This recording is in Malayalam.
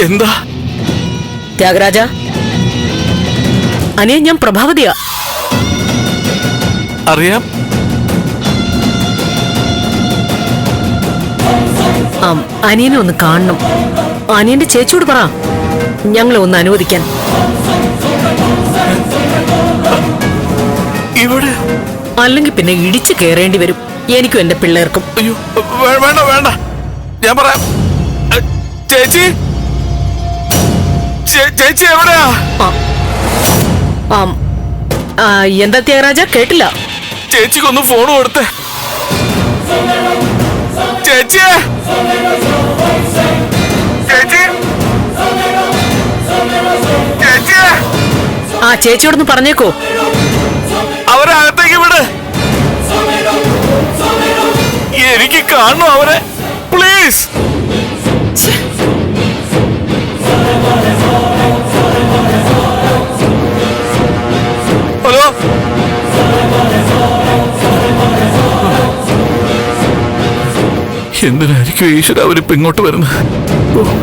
എന്താ? ത്യാഗരാജ അനിയ ഞാൻ പ്രഭാവതിയാ. അറിയാം. അനിയനെ ഒന്ന് കാണണം. അനിയന്റെ ചേച്ചിയോട് പറ. ഞങ്ങളെ ഒന്ന് അനുവദിക്കാൻ. ഇവിടെ? അല്ലെങ്കിൽ പിന്നെ ഇടിച്ചു കയറേണ്ടി വരും. എനിക്കും എന്റെ പിള്ളേർക്കും. അയ്യോ വേണ്ട വേണ്ട. ഞാൻ പറയാം. ചേച്ചി? ചേച്ചി എവിടെയാ? എന്താ ത്യാഗരാജ? കേട്ടില്ല. ചേച്ചിക്കൊന്ന് ഫോൺ കൊടുത്തേ. ചേച്ചി. ആ ചേച്ചിയോടൊന്ന് പറഞ്ഞേക്കോ. അവരെ അകത്തേക്ക് വിട്. എനിക്ക് കാണണം അവരെ. പ്ലീസ്. എന്തിനായിരിക്കും ഈശ്വര അവരിപ്പോ ഇങ്ങോട്ട് വരുന്നത്? ഓ